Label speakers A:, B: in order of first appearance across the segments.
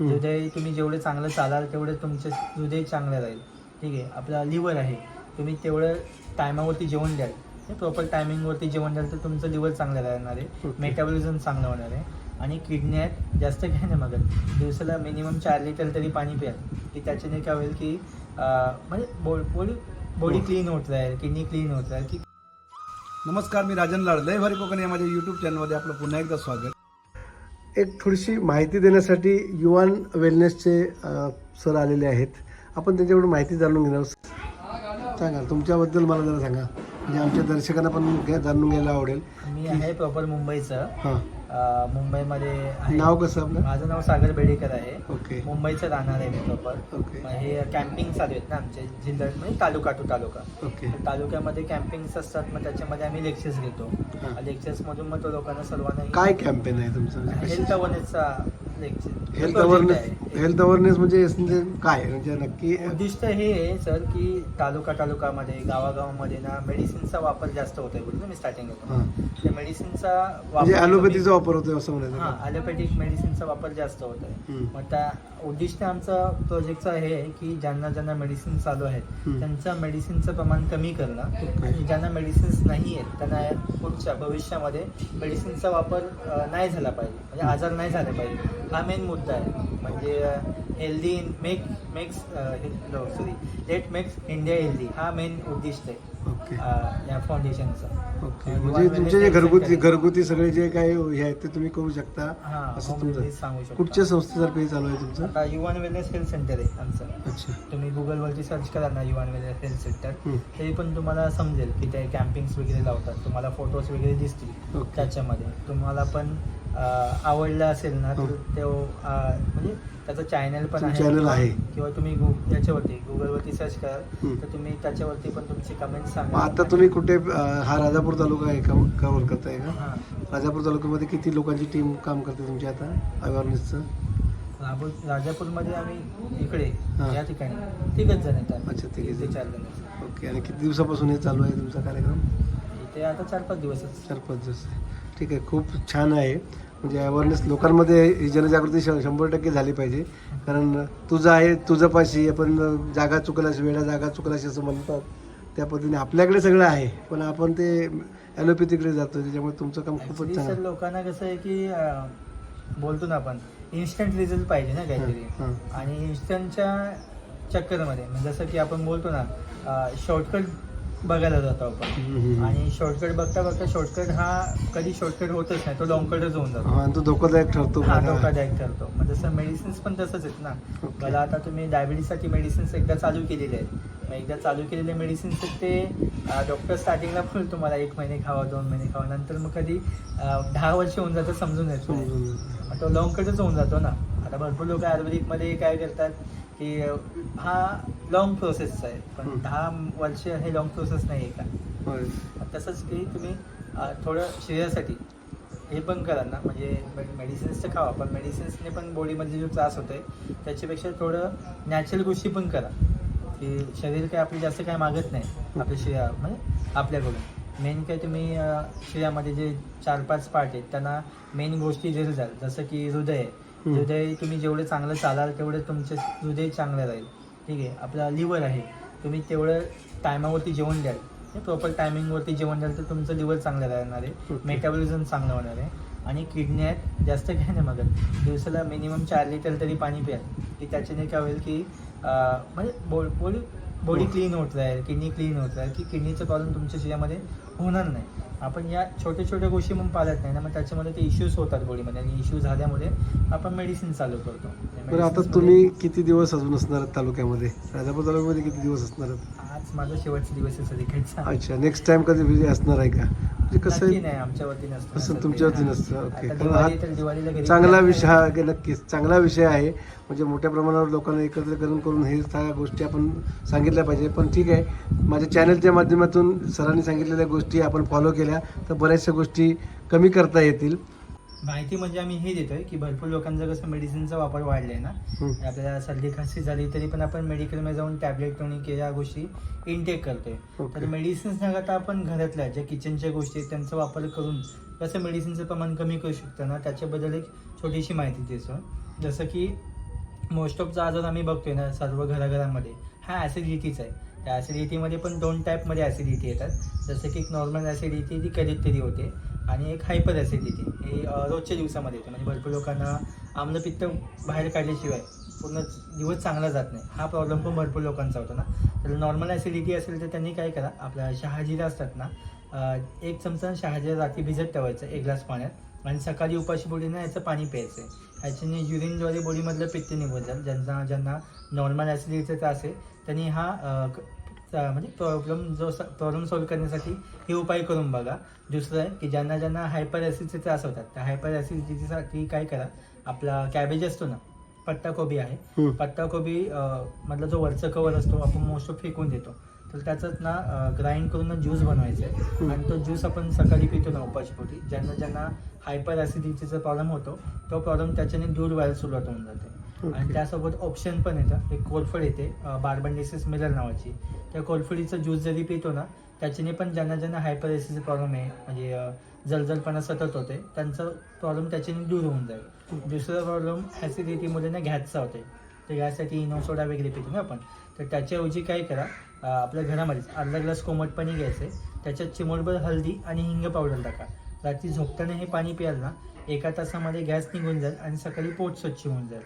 A: हृदय तुम्ही जेवढे चांगलं चालाल तेवढे तुमचे हृदय चांगलं राहील. ठीक आहे? आपला लिव्हर आहे. तुम्ही तेवढं टायमावरती जेवण द्याल. प्रॉपर टायमिंगवरती जेवण द्याल तर तुमचं लिव्हर चांगलं राहणार आहे. मेटाबॉलिझम चांगलं होणार आहे. आणि किडनी आहेत जास्त घ्या ना मग दिवसाला मिनिमम चार लिटर तरी पाणी प्याल की त्याच्याने काय होईल की म्हणजे बॉडी बॉडी
B: हो.
A: क्लीन होत राहील किडनी क्लीन होत राहील की
C: नमस्कार मी राजन लाड. लय भारी कोकण या माझ्या युट्यूब चॅनलमध्ये आपलं पुन्हा एकदा स्वागत.
B: एक थोडीशी माहिती देण्यासाठी युवान वेलनेसचे सर आलेले आहेत. आपण त्यांच्याकडून माहिती जाणून घेणार. सांगा तुमच्याबद्दल मला जरा सांगा. म्हणजे आमच्या दर्शकांना पण जाणून घ्यायला आवडेल.
A: मी आहे प्रॉपर मुंबईचं.
B: हां.
A: मुंबईमध्ये
B: नाव कसं आपलं?
A: माझं नाव सागर बेडेकर आहे.
B: ओके.
A: मुंबईचं राहणार आहे मी प्रॉपर.
B: ओके.
A: हे कॅम्पिंग चालू आहेत ना आमचे जिल्ह्यात म्हणजे तालुका टू तालुका.
B: ओके.
A: तालुक्यामध्ये कॅम्पिंग्स असतात मग त्याच्यामध्ये आम्ही लेक्चर्स घेतो.
B: हां.
A: लेक्चर्स मधून मग तो लोकांना सर्वांना
B: काय कॅम्पेन आहे तुमचं?
A: हेल्थ अवेअरनेसचा
B: हेल्थ अवेअरनेस हेल्थ अवेअरनेस म्हणजे म्हणजे काय? म्हणजे नक्की
A: उद्दिष्ट हे आहे सर की तालुका तालुकामध्ये गावागावामध्ये ना मेडिसिनचा वापर जास्त होत आहे बोलतो मी स्टार्टिंग
B: हां.
A: त्या मेडिसिनचा
B: म्हणजे
A: वापर
B: ॲलोपॅथीचा वापर होतोय असं म्हणायचं
A: हा? ॲलोपॅथिक मेडिसिनचा वापर जास्त होत
B: हम्म.
A: मग त्या उद्दिष्ट आमचं प्रोजेक्टचं हे आहे की ज्यांना ज्यांना मेडिसिन चालू आहेत. त्यांचं मेडिसिनचं प्रमाण कमी करणं. आणि ज्यांना मेडिसिन्स नाही आहेत त्यांना पुढच्या भविष्यामध्ये मेडिसिनचा वापर नाही झाला पाहिजे. म्हणजे आजार नाही झाला पाहिजे. हा मेन मुद्दा आहे. म्हणजे healthy make makes sorry let makes India healthy हा मेन उद्दिष्ट आहे.
B: ओके.
A: या फाउंडेशनचा
B: ओके. म्हणजे तुमचे जे घरगुती. घरगुती सगळे जे काही हे आहेत ते तुम्ही करू शकता.
A: हा
B: असं
A: home
B: तुमचं
A: remedies सांगू शकतो.
B: कुठच्या संस्थेतर्फे हे चालू आहे तुमचं?
A: आता युवन वेलनेस हेल्थ सेंटर आहे आमचं.
B: अच्छा.
A: तुम्ही गुगलवरती सर्च करा ना युवन वेलनेस हेल्थ सेंटर
B: हम्म.
A: तरी पण तुम्हाला समजेल की ते कॅम्पिंग्स वगैरे लावतात. तुम्हाला फोटोज वगैरे दिसतील
B: ओके.
A: त्याच्यामध्ये. तुम्हाला पण अं, आवडलं असेल ना तर
B: हो.
A: ते अं, म्हणजे त्याचं चॅनल पण आहे.
B: channel
A: किंवा-
B: आहे.
A: किंवा तुम्ही गु- याच्यावरती गुगलवरती सर्च कराल
B: हम्म.
A: तर तुम्ही त्याच्यावरती पण तुमची कमेंट
B: मग आता तुम्ही कुठे अं, हा राजापूर तालुका आहे का कव्हर करताय का?
A: हां.
B: राजापूर तालुक्यामध्ये किती लोकांची टीम काम करते तुमची आता अवेअरनेसचं
A: राजापूरमध्ये आम्ही इकडे
B: हां.
A: या ठिकाणी तिघच जण येतात.
B: अच्छा,
A: ते
B: जण.
A: चार जण
B: ओके आणि किती दिवसापासून हे चालू आहे तुमचा कार्यक्रम?
A: इथे आता चार पाच दिवसच.
B: चार पाच दिवस. ठीक आहे खूप छान आहे. म्हणजे अवेअरनेस लोकांमध्ये ही जनजागृती श शंभर टक्के झाली पाहिजे. कारण तुझं आहे तुझं पाशी आपण जागा चुकलाशी वेळा जागा चुकलाशी असं म्हणतात. त्या पद्धतीने आपल्याकडे सगळं आहे पण आपण ते ॲलोपॅथीकडे जातो त्याच्यामुळे तुमचं काम खूपच
A: सर
B: चांगलं
A: लोकांना कसं आहे की अं, बोलतो ना आपण इन्स्टंट रिझल्ट पाहिजे ना काहीतरी.
B: हां,
A: आणि इन्स्टंटच्या चक्करमध्ये म्हणजे जसं की आपण बोलतो ना शॉर्टकट बघायला जातो आपण. आणि शॉर्टकट बघता बघता शॉर्टकट हा कधी शॉर्टकट होतच नाही तो लॉंगकटच होऊन जातो.
B: हां, तो धोकादायक ठरतो
A: हा. धोकादायक ठरतो. मग जसं मेडिसिन्स पण तसंच आहेत ना. मला आता तुम्ही डायबिटीससाठी मेडिसिन्स एकदा चालू केलेले आहेत. मग एकदा चालू केलेले मेडिसिन्स ते डॉक्टर स्टार्टिंगला बोलतो मला एक महिने खावा दोन महिने खावा नंतर मग कधी दहा वर्ष होऊन जातं समजून येत तो लॉंगकटच होऊन जातो ना. आता भरपूर लोक आयुर्वेदिकमध्ये काय करतात की हा लॉंग प्रोसेसचा आहे. पण
B: हम्म.
A: दहा वर्ष हे लॉंग प्रोसेस नाही आहे का?
B: होय.
A: तसंच की तुम्ही अं, थोडं शरीरासाठी हे पण करा ना. म्हणजे मेडिसिन्स तर खावा पण मेडिसिन्सने पण बॉडीमध्ये जो त्रास होतो आहे त्याच्यापेक्षा थोडं नॅचरल गोष्टी पण करा. की शरीर काय आपली जास्त काय मागत नाही आपल्या शरीरा म्हणजे आपल्याकडून मेन काय तुम्ही अं, शरीरामध्ये जे चार पाच पार्ट आहेत त्यांना मेन गोष्टी जरी जाल जसं की हृदय आहे.
B: हम्म.
A: हृदय तुम्ही जेवढे चांगलं चालाल तेवढे तुमचे हृदय चांगलं राहील. ठीक आहे आपला लिव्हर आहे. तुम्ही तेवढं टायमावरती जेवण द्याल. प्रॉपर टायमिंगवरती जेवण द्याल तर तुमचं लिव्हर चांगलं राहणार आहे. मेटाबॉलिझम चांगलं होणार आहे. आणि किडनी आहेत जास्त घ्या ना मग दिवसाला मिनिमम चार लिटर तरी पाणी प्याल की त्याच्याने काय होईल की म्हणजे बॉडी बॉडी
B: हो.
A: क्लीन होत राहील किडनी क्लीन होत राहील. की किडनीचा प्रॉब्लेम तुमच्या शरीरामध्ये होणार नाही. आपण या छोट्या छोट्या गोष्टी मग पाळत नाही ना मग त्याच्यामध्ये ते इश्यूज होतात बॉडीमध्ये आणि इश्यूज झाल्यामुळे आपण मेडिसिन चालू करतो.
B: बरं आता तुम्ही किती दिवस अजून असणार आहात तालुक्यामध्ये? राजापूर तालुक्यामध्ये किती दिवस असणार आहात?
A: आज माझा शेवटचा दिवस आहे इकडचा
B: अच्छा नेक्स्ट टाइम कधी असणार आहे का? म्हणजे कसं
A: नक्की
B: आहे
A: नाही
B: असं
A: सर
B: तुमच्यावरती
A: ते.
B: नसतं,
A: हा.
B: ओके.
A: आता
B: कारण
A: दिवाळी तर दिवाळीला घरी
B: चांगला
A: जायचं
B: विषय. हा की नक्कीच चांगला विषय आहे म्हणजे मोठ्या प्रमाणावर लोकांना एकत्र करून करून हे सगळ्या गोष्टी आपण सांगितल्या पाहिजे पण ठीक आहे माझ्या चॅनलच्या माध्यमातून सरांनी सांगितलेल्या गोष्टी आपण फॉलो केल्या तर बऱ्याचशा गोष्टी कमी करता येतील
A: माहिती म्हणजे आम्ही हे देतोय की भरपूर लोकांचा कसं मेडिसिनचा वापर वाढलाय ना. आपल्याला सर्दी खासी झाली तरी पण आपण मेडिकलमध्ये जाऊन टॅबलेट टोनिक या गोष्टी इनटेक करतोय. तर मेडिसिन्स न करता आपण घरातल्या ज्या किचनच्या गोष्टी आहेत त्यांचा वापर करून कसं मेडिसिनचं प्रमाण कमी करू शकतो ना त्याच्याबद्दल एक छोटीशी माहिती देतो. जसं की मोस्ट ऑफचा आजार आम्ही बघतोय ना सर्व घराघरामध्ये. हा ॲसिडिटीचा आहे. त्या ॲसिडिटीमध्ये पण दोन टाईपमध्ये ॲसिडिटी येतात. जसं की एक नॉर्मल ॲसिडिटी ती कधीतरी होते. आणि एक हायपर ॲसिडिटी हे रोजच्या दिवसामध्ये येते. म्हणजे भरपूर लोकांना आम्लपित्त बाहेर काढल्याशिवाय पूर्ण दिवस चांगला जात नाही. हा प्रॉब्लेम पण भरपूर लोकांचा होतो ना. तर नॉर्मल ॲसिडिटी असेल तर त्यांनी काय करा आपल्या शहाजिरा असतात ना एक चमचा शहाजिरा रात्री भिजत ठेवायचं एक ग्लास पाण्यात आणि सकाळी उपाशी बोडीनं याचं पाणी प्यायचं. आहे ह्याच्याने युरिनद्वारे बॉडीमधलं पित्त निघून जाईल. ज्यांना ज्यांना नॉर्मल ॲसिडिटीचा त्रास आहे त्यांनी हा म्हणजे प्रॉब्लेम जो प्रॉब्लेम सॉल्व्ह करण्यासाठी हे उपाय करून बघा. दुसरं आहे की ज्यांना ज्यांना हायपर ॲसिडचे त्रास होतात त्या हायपर ॲसिडिटीसाठी काय करा आपला कॅबेज असतो ना पत्ताकोबी आहे. पत्ताकोबी मधला जो वरचा कवर असतो आपण मोस्ट ऑफ फेकून देतो. तर त्याचाच ना ग्राइंड करून ज्यूस बनवायचा आहे. आणि तो ज्यूस आपण सकाळी पितो ना उपाशीपोटी. ज्यांना ज्यांना हायपर ॲसिडिटीचा प्रॉब्लेम होतो तो प्रॉब्लेम त्याच्याने दूर व्हायला सुरुवात होऊन जाते. आणि. त्यासोबत ऑप्शन पण येतं एक कोरफड येते बार्बंडिसिस मिलर नावाची. त्या कोरफडीचा ज्यूस जरी पितो ना त्याच्याने पण ज्यांना ज्यांना हायपर ॲसिडचा प्रॉब्लेम आहे म्हणजे जलजलपणा सतत होते त्यांचा प्रॉब्लेम त्याच्याने दूर होऊन जाईल. दुसरा प्रॉब्लेम ॲसिडिटीमध्ये ना गॅसचा होते. तर गॅससाठी इनो सोडा वगैरे पितो ना आपण. तर त्याच्याऐवजी काय करा आपल्या घरामध्येच अर्धा ग्लास कोमट पाणी घ्यायचं त्याच्यात चिमूटभर हळदी आणि हिंग पावडर टाका. रात्री झोपताना हे पाणी प्याल ना एका तासामध्ये गॅस निघून जाईल आणि सकाळी पोट स्वच्छ होऊन जाईल.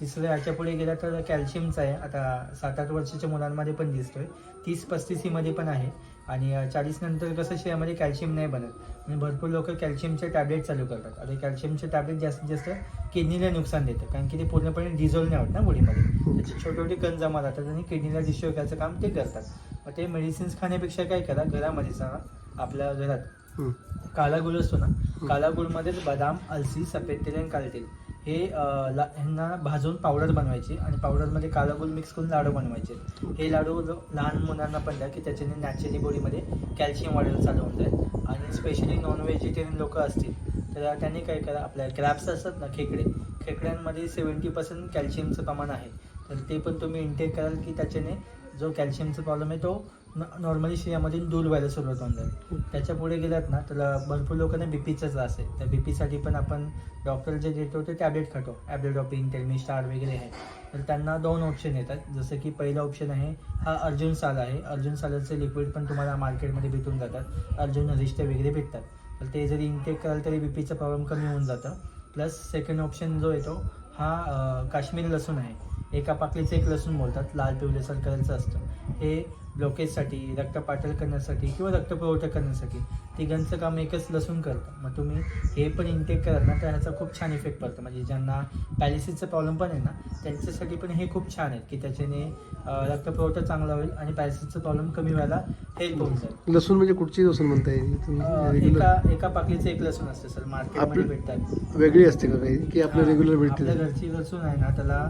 A: तिसरं याच्यापुढे गेला तर कॅल्शियमचा आहे. आता सात आठ वर्षाच्या मुलांमध्ये पण दिसतोय. तीस पस्तीसीमध्ये पण आहे. आणि चाळीस नंतर कसं शरीरामध्ये कॅल्शियम नाही बनत. आणि भरपूर लोक कॅल्शियमचे टॅबलेट चालू करतात. आता कॅल्शियमचे टॅबलेट जास्तीत जास्त किडनीला नुकसान देतं. कारण की ते पूर्णपणे डिझॉल्व नाही होत ना बॉडीमध्ये त्याचे छोटे छोटे कण जमा राहतात आणि किडनीला डिस्ट्रॉय करायचं काम ते करतात. मग ते मेडिसिन्स खाण्यापेक्षा काय करा घरामध्ये सांगा आपल्या घरात. काला गुळ असतो ना काला गुळमध्येच बदाम अलसी सफेद तेल आणि काळे तेल. हे ला- ह्यांना भाजून पावडर बनवायची आणि पावडरमध्ये काळा गुळ मिक्स करून लाडू बनवायचे. हे लाडू लहान मुलांना पण द्या की त्याच्याने नॅचरली बॉडीमध्ये कॅल्शियम वाढायला चालू होऊन जाईल. आणि स्पेशली नॉन व्हेजिटेरियन लोकं असतील तर त्यांनी काय करा आपल्या क्रॅप्स असतात ना खेकडे खेकड्यांमध्ये सेवन्टी पर्सेंट कॅल्शियमचं प्रमाण आहे. तर ते पण तुम्ही इंटेक कराल की त्याच्याने जो कॅल्शियमचा प्रॉब्लेम आहे तो नॉर्मली शरीरामधून दूर व्हायला सुरुवात होऊन जाईल त्याच्या पुढे गेलात ना तर भरपूर लोकांना बीपीचा त्रास आहे. त्या बीपीसाठी पण आपण डॉक्टर जे देतो ते टॅबलेट खातो. ॲब्लेडॉपिन टेलमी स्टार वगैरे आहे. तर त्यांना दोन ऑप्शन येतात. जसं की पहिला ऑप्शन आहे हा अर्जुन साल आहे. अर्जुन सालाचे लिक्विड पण तुम्हाला मार्केटमध्ये भेटून जातात. अर्जुन रिश्ते वगैरे भेटतात. तर ते जरी इंटेक कराल तरी बीपीचा प्रॉब्लेम कमी होऊन जातं. प्लस सेकंड ऑप्शन जो येतो हा काश्मीरी लसूण आहे. एका पाकळीचं एक लसूण बोलतात. लाल पिवळेसर कलरचं असतं. हे ब्लॉकेजसाठी रक्त पातळ करण्यासाठी किंवा रक्त पुरवठा करण्यासाठी. तिघांचं काम एकच लसूण करतं. मग तुम्ही हे पण इंटेक कराल ना तर ह्याचा खूप छान इफेक्ट पडतो. म्हणजे ज्यांना पॅलिसिसचा प्रॉब्लेम पण आहे ना त्यांच्यासाठी पण हे खूप छान आहेत की त्याच्याने अं, रक्त पुरवठा चांगला होईल आणि पॅलिसिसचा प्रॉब्लेम कमी व्हायला हेल्प होऊन जाईल.
B: लसूण म्हणजे कुठची लसूण म्हणता येईल
A: एका एका पाकळीचं एक लसूण असतं सर मार्केटमध्ये भेटतात.
B: वेगळी असते का काही? की आपलं
A: हा,
B: रेग्युलर
A: आपल्या
B: भेटते
A: घरची लसूण आहे ना त्याला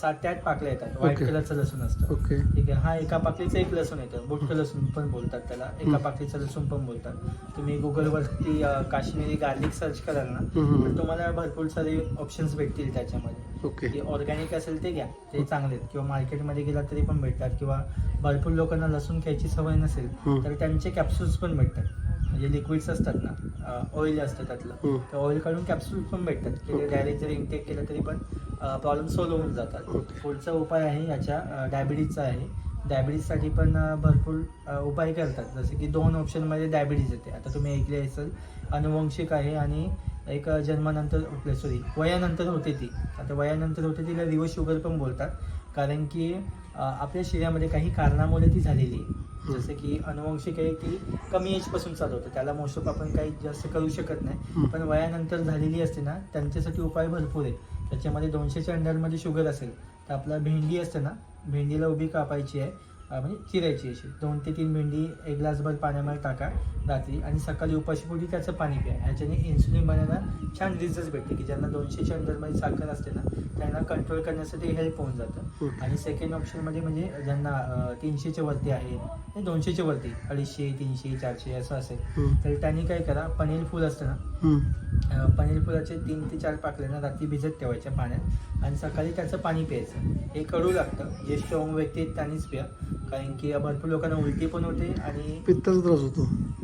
A: सात ते आठ पाकल्या येतात. व्हाईट. कलरचं लसूण असतं.
B: ओके.
A: ठीक आहे. हा एका पाकळीचा एक लसूण येतं. बुटक लसूण पण बोलतात त्याला. एका. पाकळीचं लसूण पण बोलतात. तुम्ही गुगलवरती काश्मीरी गार्लिक सर्च कराल ना. तर तुम्हाला भरपूर सारे ऑप्शन्स भेटतील त्याच्यामध्ये
B: ओके
A: ऑर्गॅनिक असेल ते घ्या ते चांगले आहेत किंवा मार्केटमध्ये गेला तरी पण भेटतात किंवा भरपूर लोकांना लसूण खायची सवय नसेल. तर त्यांचे कॅप्सूल्स पण भेटतात म्हणजे लिक्विड्स असतात ना ऑइल असतं त्यातलं. तर ऑइल काढून कॅप्सूल्स पण भेटतात की. डायरेक्ट जर इंटेक केलं तरी पण प्रॉब्लेम सॉल्व्ह होऊन जातात. पुढचा उपाय आहे याच्या डायबिटीजचा आहे डायबिटीजसाठी पण भरपूर उपाय करतात. जसे की दोन ऑप्शनमध्ये डायबिटीज येते. आता तुम्ही ऐकले असेल अनुवंशिक आहे आणि एक जन्मानंतर सॉरी वयानंतर होते ती. आता वयानंतर होते तिला रिव्हर्स शुगर पण बोलतात. कारण की आपल्या शरीरामध्ये काही कारणामुळे ती झालेली आहे. जसं की अनुवंशिक आहे की कमी एजपासून चालू होतं. त्याला मोस्ट ऑफ आपण काही जास्त करू शकत नाही. पण वयानंतर झालेली असते ना त्यांच्यासाठी उपाय भरपूर आहेत. त्याच्यामध्ये दोनशेच्या अंडरमध्ये शुगर असेल तर आपला भेंडी असते ना भेंडीला उभी कापायची आहे. म्हणजे चिरायची अशी. दोन ते तीन भेंडी एक ग्लासभर पाण्यामध्ये टाका रात्री. आणि सकाळी उपाशीपोटी त्याचं पाणी प्या. ह्याच्याने इन्सुलिन बनायला छान रिझल्ट भेटते की ज्यांना दोनशेच्या अंडरमध्ये साखर असते ना त्यांना कंट्रोल करण्यासाठी हेल्प होऊन जातं. आणि सेकंड ऑप्शनमध्ये म्हणजे ज्यांना तीनशेच्या वरती आहे दोनशेच्या वरती अडीचशे तीनशे चारशे असं असेल. तर त्यांनी काय करा पनीर फूल असतं ना पनीर फुलाचे तीन ते चार पाकले ना रात्री भिजत ठेवायच्या पाण्यात. आणि सकाळी त्याचं पाणी प्यायचं. हे कडू लागतं. जे स्ट्रॉंग व्यक्ती आहेत त्यांनीच प्या. कारण की भरपूर लोकांना उलटी पण होते आणि
B: पित्ताचा त्रास होतो.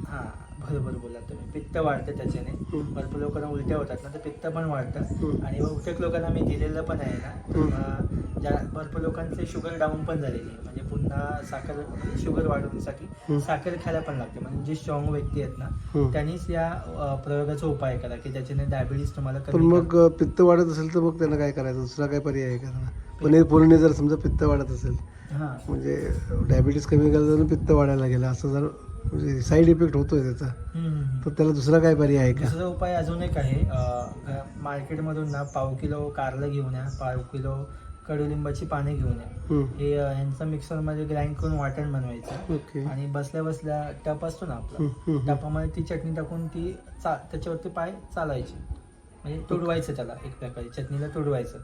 A: हां बरोबर बोला तुम्ही. पित्त वाढतं त्याच्याने. भरपूर लोकांना उलट्या होतात ना तर पित्त पण वाढतं. आणि बहुतेक लोकांना मी दिलेलं पण आहे ना. ज्या भरपूर लोकांचे शुगर डाऊन पण झालेली आहे. म्हणजे पुन्हा साखर शुगर वाढवण्यासाठी. साखर खायला पण लागते म्हणजे जे स्ट्रॉंग व्यक्ती आहेत ना. त्यांनीच या प्रयोगाचा उपाय करा की ज्याच्याने डायबिटीस तुम्हाला
B: पण मग पित्त वाढत असेल तर मग त्यांना काय करायचं दुसरा काय पर्याय आहे का पनीर पूर्ण जर समजा पित्त वाढत असेल म्हणजे डायबिटीस कमी करायचं तर पित्त वाढायला गेलं असं जर म्हणजे साईड इफेक्ट होतोय त्याचा. तर त्याला दुसरा काय पर्याय आहे का
A: दुसरा उपाय अजून एक आहे मार्केटमधून ना पाव किलो कारलं घेऊन या पाव किलो कडुलिंबाची पाने घेऊन या. हे यांचं मिक्सरमध्ये ग्राइंड करून वाटण बनवायचं. आणि बसल्या बसल्या टप असतो ना आपला. टपामध्ये ती चटणी टाकून ती त्याच्यावरती पाय चालायचे. म्हणजे तुडवायचं त्याला एक प्रकारे चटणीला तुडवायचं.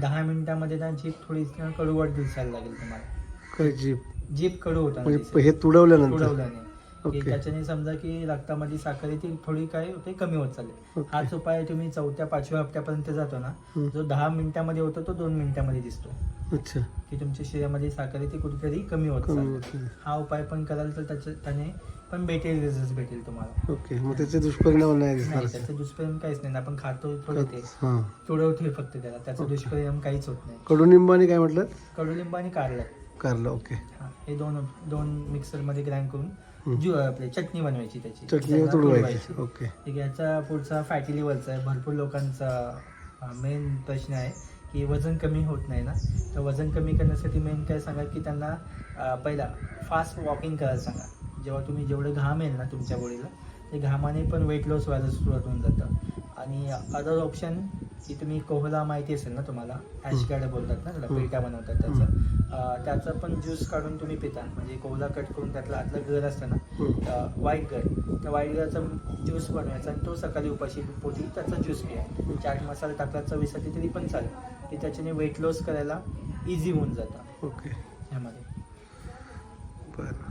A: दहा मिनिटामध्ये ना जीप थोडी कडूवट दिसायला लागेल तुम्हाला.
B: जीप
A: जीप कडू होता
B: म्हणजे हे तुडवल्यानंतर?
A: तुडवल्याने. की त्याच्याने समजा की रक्तामध्ये साखर ती थोडी काय होते कमी होत चालली. हाच उपाय तुम्ही चौथ्या पाचव्या हप्त्यापर्यंत जातो ना
B: हम्म.
A: जो दहा मिनिटामध्ये होतो तो दोन मिनिटामध्ये दिसतो.
B: अच्छा.
A: की तुमच्या शरीरामध्ये साखर ती कुठेतरी कमी होत
B: कमी
A: चालली.
B: होत.
A: हा उपाय पण कराल तर त्याच्या त्याने पण भेटेल रिझल्ट भेटेल तुम्हाला.
B: ओके. मग त्याचे दुष्परिणाम नाही दिसणार
A: नाही त्याचा दुष्परिणाम काहीच नाही. आपण खातो थोडं ते.
B: हां.
A: तुडवते फक्त त्याला. त्याचा. दुष्परिणाम काहीच होत नाही.
B: कडुनिंबाने काय म्हटलं?
A: कडुलिंब आणि कारलं.
B: कारलं ओके
A: हा, हे दोन दोन मिक्सरमध्ये ग्राइंड करून आपली चटणी बनवायची त्याची.
B: चटणी तुडवायची ओके
A: ठीक आहे याचा पुढचा फॅटी लिव्हरचा आहे. भरपूर लोकांचा मेन प्रश्न आहे की वजन कमी होत नाही ना? तर वजन कमी करण्यासाठी मेन काय सांगा की त्यांना अं, पहिला फास्ट वॉकिंग करायला सांगा. जेव्हा तुम्ही जेवढं घाम येईल ना तुमच्या बॉडीला ते घामाने पण वेट लॉस व्हायला सुरुवात होऊन जातं. आणि अदर ऑप्शन की तुम्ही कोहला माहिती असेल ना तुम्हाला ॲश गार्ड बोलतात ना त्याला. पेटा बनवतात त्याचं. त्याचं पण ज्यूस काढून तुम्ही पिता. म्हणजे कोहला कट करून त्यातलं आतलं घर असतं ना. व्हाईट गड त्या व्हाईट गडचा ज्यूस बनवायचा आणि तो सकाळी उपाशी पोटी त्याचा ज्यूस पिया चाट मसाला टाकला चवीसाठी तरी पण चालेल. की त्याच्याने वेट लॉस करायला इझी होऊन जातं.
B: ओके.
A: ह्यामध्ये
B: बरं.